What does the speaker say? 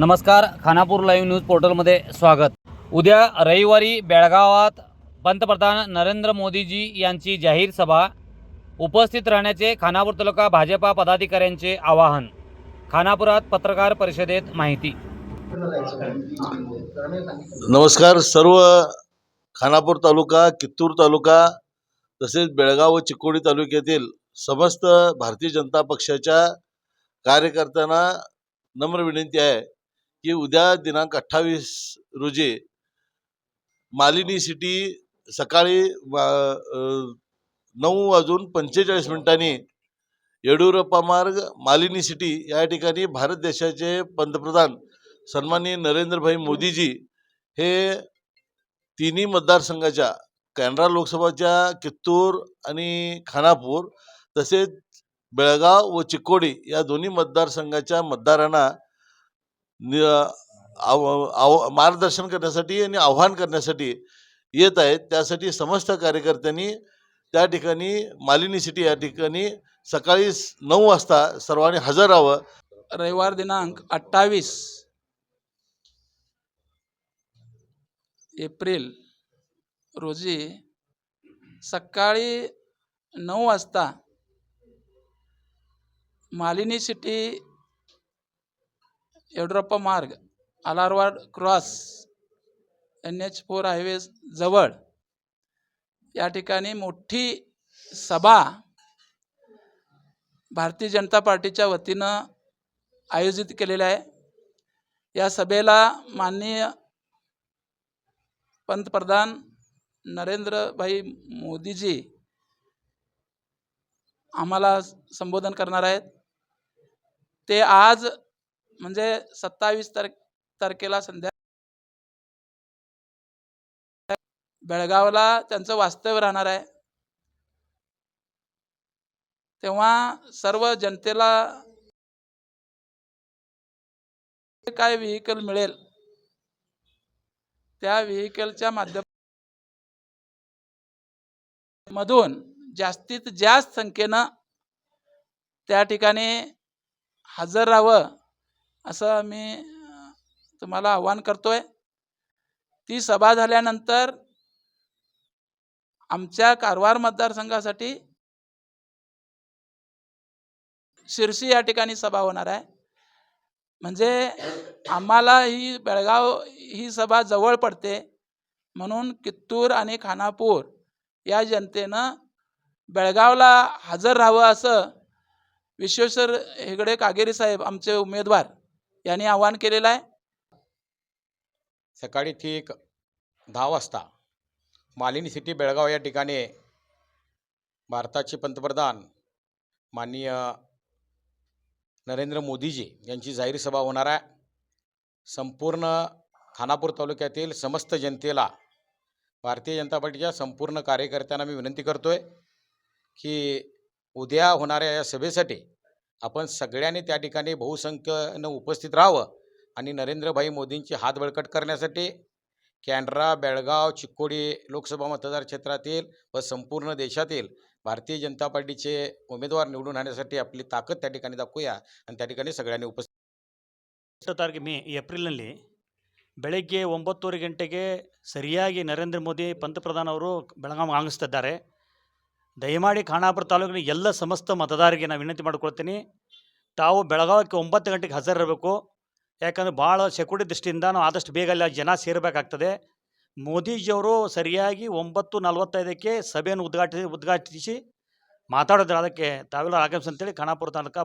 नमस्कार Khanapur live news पोर्टलमध्ये स्वागत. उद्या रविवारी बेळगावात पंतप्रधान नरेंद्र मोदीजी यांची जाहीर सभा. उपस्थित राहण्याचे खानापूर तालुका भाजपा पदाधिकाऱ्यांचे आवाहन. खानापुरात पत्रकार परिषदेत माहिती. नमस्कार सर्व खानापूर तालुका कित्तूर तालुका तसेच बेळगाव व चिकोडी तालुक्यातील समस्त भारतीय जनता पक्षाच्या कार्यकर्त्यांना नम्र विनंती आहे. की उद्या दिनांक अठ्ठावीस रोजी मालिनी सिटी सकाळी नऊ वाजून पंचेचाळीस मिनिटांनी येडियुरप्पा मार्ग मालिनी सिटी या ठिकाणी भारत देशाचे पंतप्रधान सन्माननीय नरेंद्रभाई मोदीजी हे तिन्ही मतदारसंघाच्या कॅनरा लोकसभाच्या कित्तूर आणि खानापूर तसेच बेळगाव व चिकोडी या दोन्ही मतदारसंघाच्या मतदारांना आव आव मार्गदर्शन करण्यासाठी आणि आव्हान करण्यासाठी येत आहेत. त्यासाठी समस्त कार्यकर्त्यांनी त्या ठिकाणी मालिनी सिटी या ठिकाणी सकाळी नऊ वाजता सर्वांनी हजर राहावं. रविवार दिनांक अठ्ठावीस एप्रिल रोजी सकाळी नऊ वाजता मालिनी सिटी येड्रप्पा मार्ग Alarwad cross N H four highway जवळ. या ठिकाणी मोठी सभा भारतीय जनता पार्टीच्या वतीनं आयोजित केलेलं आहे. या सभेला माननीय पंतप्रधान नरेंद्रभाई मोदीजी आम्हाला संबोधन करणार आहेत. ते आज म्हणजे सत्तावीस तारख तारखेला संध्या बेळगावला त्यांचं वास्तव्य राहणार आहे. तेव्हा सर्व जनतेला काय व्हेकल मिळेल? त्या व्हेकलच्या माध्यम मधून जास्तीत जास्त संख्येनं त्या ठिकाणी हजर राहावं. असं मी तुम्हाला आव्हान करतोय. ती सभा झाल्यानंतर आमच्या कारवार मतदारसंघासाठी शिरसी या ठिकाणी सभा होणार आहे. म्हणजे आम्हाला ही बेळगाव ही सभा जवळ पडते. म्हणून कित्तूर आणि खानापूर या जनतेनं बेळगावला हजर राहावं असं विश्वेश्वर हेगडे कागेरी साहेब आमचे उमेदवार यांनी आवाहन केलेलं आहे. सकाळी ठीक दहा वाजता मालिनी सिटी बेळगाव या ठिकाणी भारताचे पंतप्रधान माननीय नरेंद्र मोदीजी यांची जाहीर सभा होणार आहे. संपूर्ण खानापूर तालुक्यातील समस्त जनतेला भारतीय जनता पार्टीच्या संपूर्ण कार्यकर्त्यांना मी विनंती करतो आहे की उद्या होणाऱ्या या सभेसाठी आपण सगळ्यांनी त्या ठिकाणी बहुसंख्येनं उपस्थित राहावं आणि नरेंद्रभाई मोदींची हात बळकट करण्यासाठी कॅनरा बेळगाव चिक्कोडी लोकसभा मतदार क्षेत्रातील व संपूर्ण देशातील भारतीय जनता पार्टीचे उमेदवार निवडून आणण्यासाठी आपली ताकद त्या ठिकाणी दाखवूया आणि त्या ठिकाणी सगळ्यांनी उपस्थित ಹತ್ತು ತಾರೀಕು ಮೇ ಏಪ್ರಿಲ್ನಲ್ಲಿ ಬೆಳಗ್ಗೆ ಒಂಬತ್ತುವರೆ ಗಂಟೆಗೆ ಸರಿಯಾಗಿ ನರೇಂದ್ರ ಮೋದಿ ಪಂತಪ್ರಧಾನ ಅವರು ಬೆಳಗಾವಿ ಆಗಮಿಸ್ತಿದ್ದಾರೆ ದಯಮಾಡಿ ಖಾನಾಪುರ ತಾಲೂಕಿನ ಎಲ್ಲ ಸಮಸ್ತ ಮತದಾರರಿಗೆ ನಾನು ವಿನಂತಿ ಮಾಡಿಕೊಳ್ತೀನಿ. ತಾವು ಬೆಳಗಾವಕ್ಕೆ ಒಂಬತ್ತು ಗಂಟೆಗೆ ಹಾಜರಿರಬೇಕು. ಯಾಕಂದರೆ ಭಾಳ ಸೆಕ್ಯೂರಿಟಿ ದೃಷ್ಟಿಯಿಂದ ನಾವು ಆದಷ್ಟು ಬೇಗ ಅಲ್ಲಿ ಜನ ಸೇರಬೇಕಾಗ್ತದೆ. ಮೋದಿಜಿಯವರು ಸರಿಯಾಗಿ ಒಂಬತ್ತು ನಲವತ್ತೈದಕ್ಕೆ ಸಭೆಯನ್ನು ಉದ್ಘಾಟಿಸಿ ಉದ್ಘಾಟಿಸಿ ಮಾತಾಡೋದ್ರ. ಅದಕ್ಕೆ ತಾವೆಲ್ಲ ಆಗಮಿಸಿ ಅಂತೇಳಿ ಖಾನಾಪುರ ತಾಲೂಕು